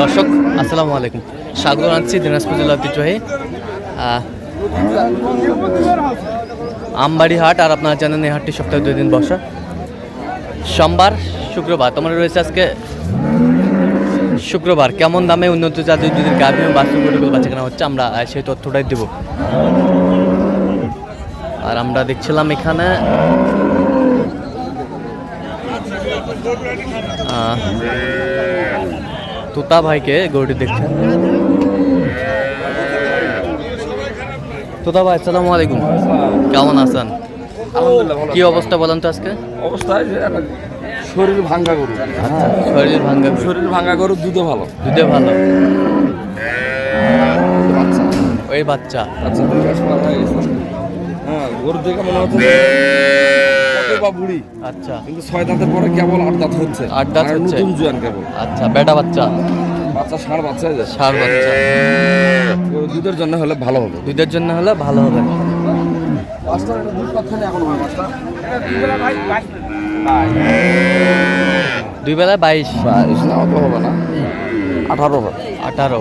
দর্শক, আসসালামু আলাইকুম। স্বাগত জানাচ্ছি দিনাজপুর জেলা ঐতিহ্যবাহী আমবাড়ি হাট আর আপনারা জানেন এই হাটটি সপ্তাহে দুই দিন বসা। সোমবার, শুক্রবার তোমার রয়েছে আজকে শুক্রবার। কেমন দামে উন্নত জাতীয় দুদিন গাভী গরুগুলো বাচ্চা কেনা হচ্ছে, আমরা সেই তথ্যটাই দেব। আর আমরা দেখছিলাম এখানে তোতা ভাইকে গরুটি দেখছেন। তোতা ভাই আসসালামু আলাইকুম। কেমন আছেন? কি অবস্থা বলেন তো আজকে? অবস্থায় যে একটা শরীর ভাঙ্গা গরু। শরীর ভাঙ্গা শরীর ভাঙ্গা গরু দুধে ভালো। দুধে ভালো। ওই বাচ্চা। আচ্ছা হয়ে হ্যাঁ গরু দেখে মনে হচ্ছে বা বুড়ি। আচ্ছা। কিন্তু ছয় দাঁতের পরে কেবল আট দাঁত হচ্ছে। আট দাঁত হচ্ছে। নতুন জুয়ান কেবল। আচ্ছা বেটা বাচ্চা? বাচ্চা ষাঁড় বাচ্চা ষাঁড় বাচ্চা। দুধের জন্য হলে ভালো হবে। দুধের জন্য হলে ভালো হবে। এখন দুই বাইশ। বাইশ না অত হবে না। আঠারো আঠারো।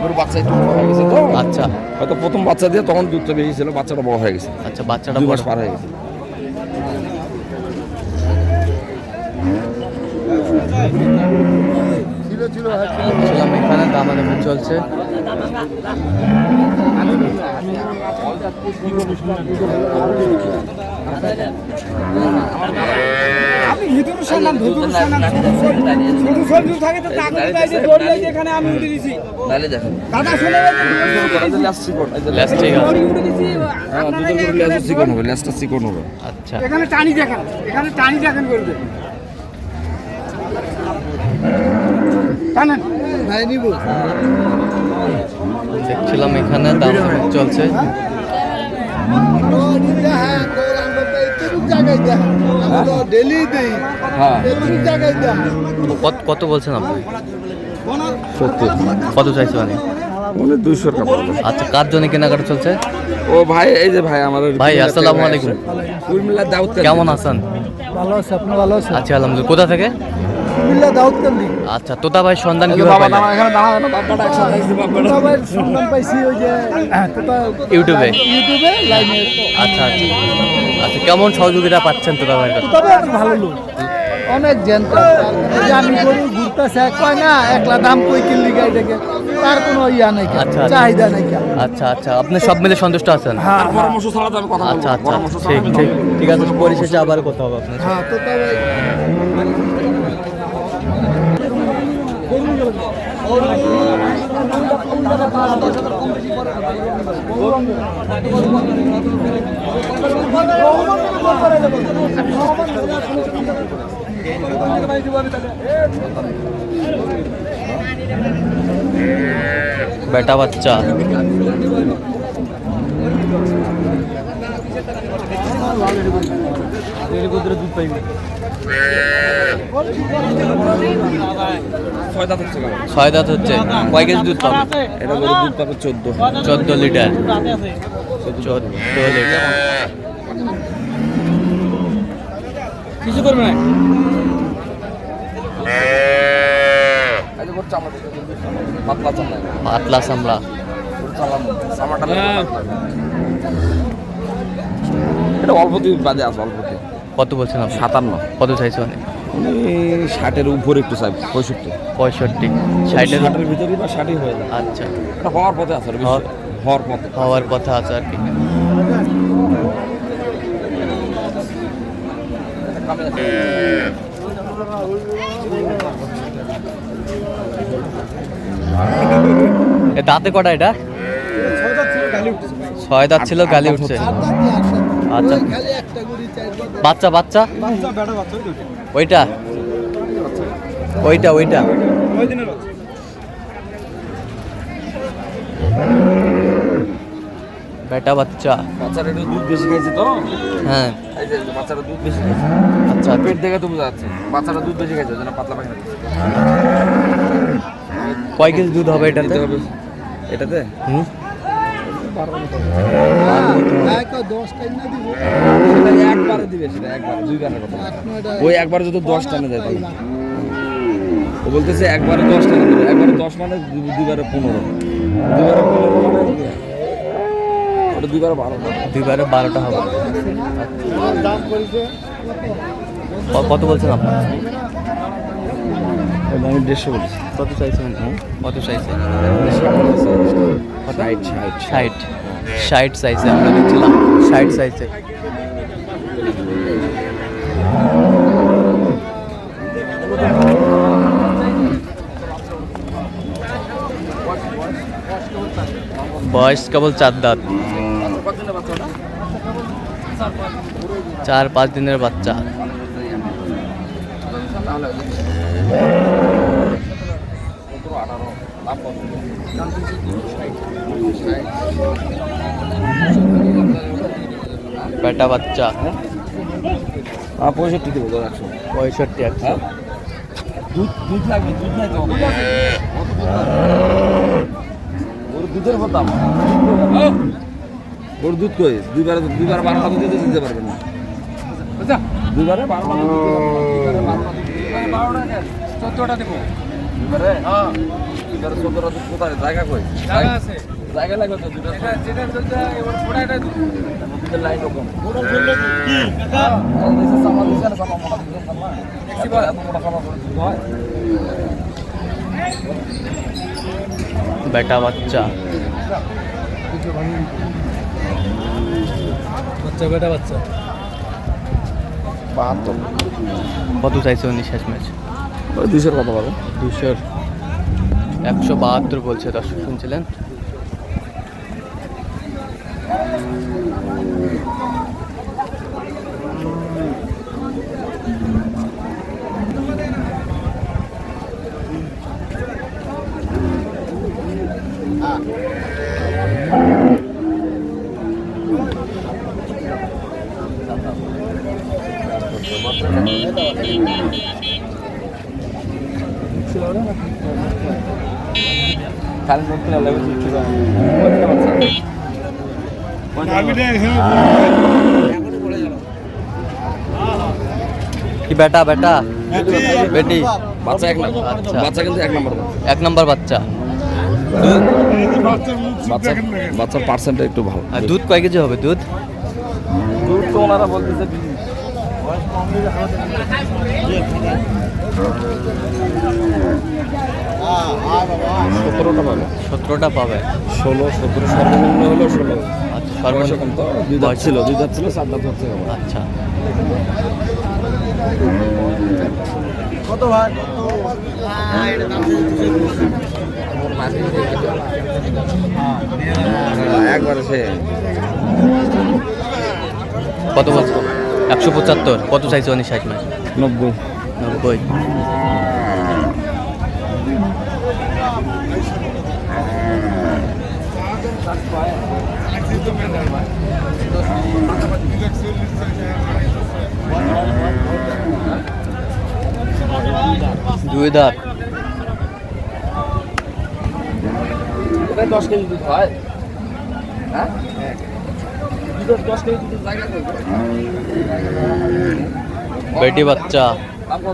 গরু বাচ্চা একটু বড় হয়ে গেছে তো। আচ্ছা। হয়তো প্রথম বাচ্চা দিয়ে তখন দুধটা বেশি ছিল বাচ্চাটা বড় হয়ে গেছে। আচ্ছা বাচ্চাটা বড়। পার হয়ে গেছে। ছিলাম এখানে দামাদামি চলছে। আপনি ভিতরে শুনলাম ভিতরে শুনলাম শুধু শুধু থাকে তো টাকা বাইরে দৌড়লে এখানে আমি উঠে দিছি। নালে দেখেন। দাদা শুনে লেস ঠিক আছে উঠে দিছি হ্যাঁ আপনারা দুধের গরু হবে হবে। আচ্ছা। এখানে টানি দেখেন এখানে টানি দেখেন করবে টানেন। ভাই নিব। দেখছিলাম এখানে দাম চলছে। ডেলি দেই। হ্যাঁ। জায়গায় কত কত বলছেন আপনি? সত্তর। কত চাইছে মানে মানে দুইশোর কাপড় আচ্ছা কার জন্য কেনাকাটা চলছে? ও ভাই এই যে ভাই আমাদের ভাই, আসসালামু আলাইকুম। কুমিল্লা দাউদ কেমন আছেন? ভালো আছে আপনি ভালো আছেন? আচ্ছা আলহামদুলিল্লাহ। কোথা থেকে? বিল্লা দাউদ কান্দি আচ্ছা তোতা ভাই সন্ধান যে বাবা পাইলেন? এখানে দাঁড়া না বাবাটা একসাথে বাবাটা সবাই সন্ধান পাইছি ওই যে তোটা ইউটিউবে? ইউটিউবে আচ্ছা আচ্ছা আচ্ছা। কেমন সহযোগিতা পাচ্ছেন তোতা ভাইয়ের কাছে? তবে আমি ভালো লোক। অনেক জেন্টা যে আমি গরু ঘুরতেছে কয় না একলা দাম কই কিনলি গাই দেখে তার কোনো ইয়া নাই আচ্ছা, আচ্ছা। চাহিদা নাই আচ্ছা আচ্ছা আপনি সব মিলে সন্তুষ্ট আছেন? হ্যাঁ। পরামর্শ ছাড়া তো আমি কথা আচ্ছা আচ্ছা ঠিক ঠিক। ঠিক আছে পরিশেষে আবার কথা হবে আপনার হ্যাঁ তো তবে বাচ্চা ছয় ছয় দাঁত হচ্ছে। কয় কেজি দুধ পাবে? এটা গরু দুধ পাবে চোদ্দ। চোদ্দ লিটার। চোদ্দ লিটার কিছু করবে না? পাতলা চামড়া। পাতলা চামড়া চামড়াটা দেখো পাতলা। এটা অল্প দিন বাদে আছে অল্প দিন কত বলছেন আপনি? সাতান্ন। কত চাইছে মানে উনি ষাটের উপরে একটু চাই পঁয়ষট্টি। পঁয়ষট্টি। ষাটের ষাটের ভিতরে বা ষাটই হয়ে যায়। আচ্ছা। এটা হওয়ার পথে আছে আর হওয়ার- হওয়ার পথে। হওয়ার কথা আছে আর কি। দাঁতে কটা এটা? ছয় দাঁত ছিল গালি উঠছে। আচ্ছা। বাচ্চা বাচ্চা? ওইটা। ওইটা? ওইটা বেটা বাচ্চা। বাচ্চারা একটু দুধ বেশি খাইছে তো? হ্যাঁ। এই যে বাচ্চারা দুধ বেশি খাইছে। আচ্ছা। পেট দেখে তো বোঝা যাচ্ছে। বাচ্চারা দুধ বেশি খাইছে যেন পাতলা পায়খানা। কয় কেজি দুধ হবে এটাতে? দিতে হবে। এটাতে? হুম? একবারে দিবে সেটা একবার দুই গানের কথা ওই একবার যদি দশ টানে যায় তাহলে। ও বলতেছে একবারে দশ টাকা দিবে। একবারে দশ মানে দুইবারে পনেরো। দুইবারে পনেরো মানে ওটা দুইবারে বারো দুইবারে বারোটা হবে। কত বলছেন আপনার? আমি দেড়শো বলছি। কত চাইছেন কত চাইছেন? ষাট ষাট সাইজে আমরা দেখছিলাম। ষাট সাইজে বয়স কেবল চার দাঁত। চার পাঁচ দিনের বাচ্চা। বেটা বাচ্চা হ্যাঁ? পঁয়ষট্টি দেবো ধর একশো। পঁয়ষট্টি একশো। হ্যাঁ? দুধ দুধ লাগবে দুধ নাই তো ওর দুধের কথা ওর দুধ কই? দুইবার দুইবার বারো টাকা দিতে দিতে পারবেন না। দুইবারে বারো টাকা দিতে পারবেন না। দুইবারে বারো টাকা চোদ্দটা দেবো। দুইবারে হ্যাঁ। দুইবারে চোদ্দটা দুধ কোথায়? জায়গা কই? জায়গা আছে। জায়গা লাগবে তো দুটো যেটা যেটা এবার ফোড়াটা দুধের লাইন কম ফোড়া ফেললে কি দিছে সামা দিছে না সামা মোটা দিছে সামা এত এত মোটা সামা করে দুধ হয়। বেটা বাচ্চা। বাচ্চা বেটা বাচ্চা। বাহাত্তর কত চাইছে উনি শেষ ম্যাচ? ওই দুইশোর কত পাবে দুশোর একশো বাহাত্তর বলছে দর্শক শুনছিলেন? খালি নোট করে লাগবে দুশো কি বেটা বেটা? বেটি বাচ্চা এক নম্বর। আচ্ছা। বাচ্চা কিন্তু এক নম্বর এক নম্বর বাচ্চা। বাচ্চা বাচ্চার পার্সেন্টটা একটু ভালো। দুধ কয় কেজি হবে? দুধ? দুধ তো ওনারা বলতেছে সতেরোটা পাবে। সতেরোটা পাবে। ষোলো সতেরো সর্বনিম্ন হলো ষোলো। আচ্ছা বয়স সর্বনিম্ন কম তো দুই দাঁত ছিল দুই দাঁত ছিল চার দাঁত হচ্ছে আচ্ছা। কত ভাই? একবারে সে। কত বলছো একশো পঁচাত্তর। কত চাইছে উনি ষাট ম্যাচ নব্বই। নব্বই। দুই দাঁত দশ কেজি দুধ হয় হ্যাঁ বেটি বাচ্চা। একশো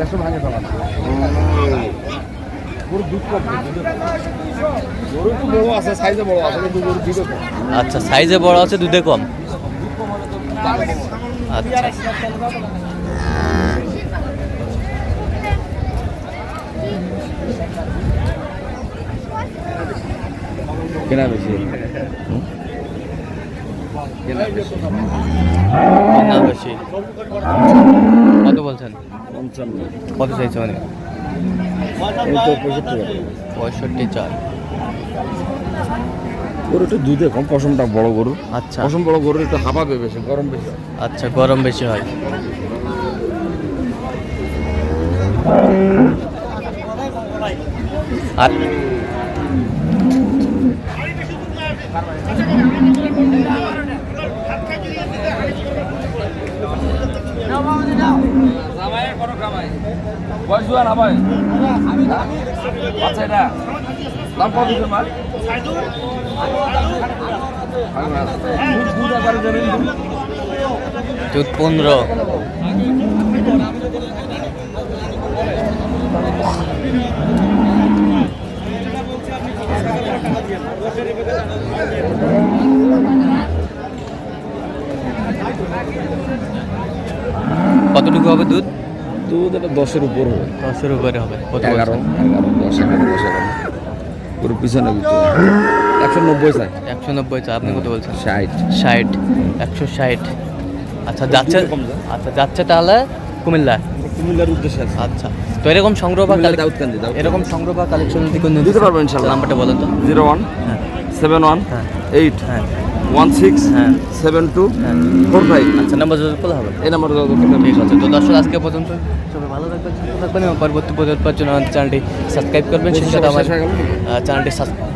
আশি ভাঙে ফেলা গরুর দুধ কম গরু বড় আছে সাইজে বড় আছে কিন্তু কম আচ্ছা সাইজে বড় আছে দুধে কম? আচ্ছা। কেনা বেশি? কত বলছেন? কত চাইছে মানে? পঁয়ষট্টি চার। গরু একটু দুধে কম পশমটা বড় গরু। আচ্ছা। পশম বড় গরু একটু হাঁপাবে বেশি গরম বেশি আচ্ছা গরম বেশি হয়। আর বয়স জুয়া না ভাই আচ্ছা এটা। দাম কত দিচ্ছে মাল? দুধ পনেরো কতটুকু হবে দুধ? দুধ এটা দশের উপর হবে। দশের উপরে হবে কত এগারো এগারো দশ এগারো দশ এগারো। পুরো পিছনে একশো নব্বই চাই। একশো নব্বই চা আপনি কত বলছেন? ষাট। ষাট একশো ষাট। আচ্ছা যাচ্ছে। আচ্ছা যাচ্ছে তাহলে কুমিল্লা। কুমিল্লার উদ্দেশ্যে আচ্ছা তো এরকম সংগ্রহ বা এরকম সংগ্রহ বা কালেকশন দিতে পারব ইনশাল্লাহ। নাম্বারটা বলেন তো। জিরো ওয়ান হ্যাঁ। সেভেন ওয়ান হ্যাঁ। এইট। হ্যাঁ। ওয়ান সিক্স হ্যাঁ। সেভেন টু ফোর ফাইভ আচ্ছা নাম্বার বলা হবে এই নাম্বার ঠিক আছে তো দর্শক আজকে পর্যন্ত সবাই ভালো থাকবেন থাকবেন এবং পরবর্তী পর্যন্ত চ্যানেলটি সাবস্ক্রাইব করবেন সেই সাথে আমার? চ্যানেলটি সাবস্ক্রাইব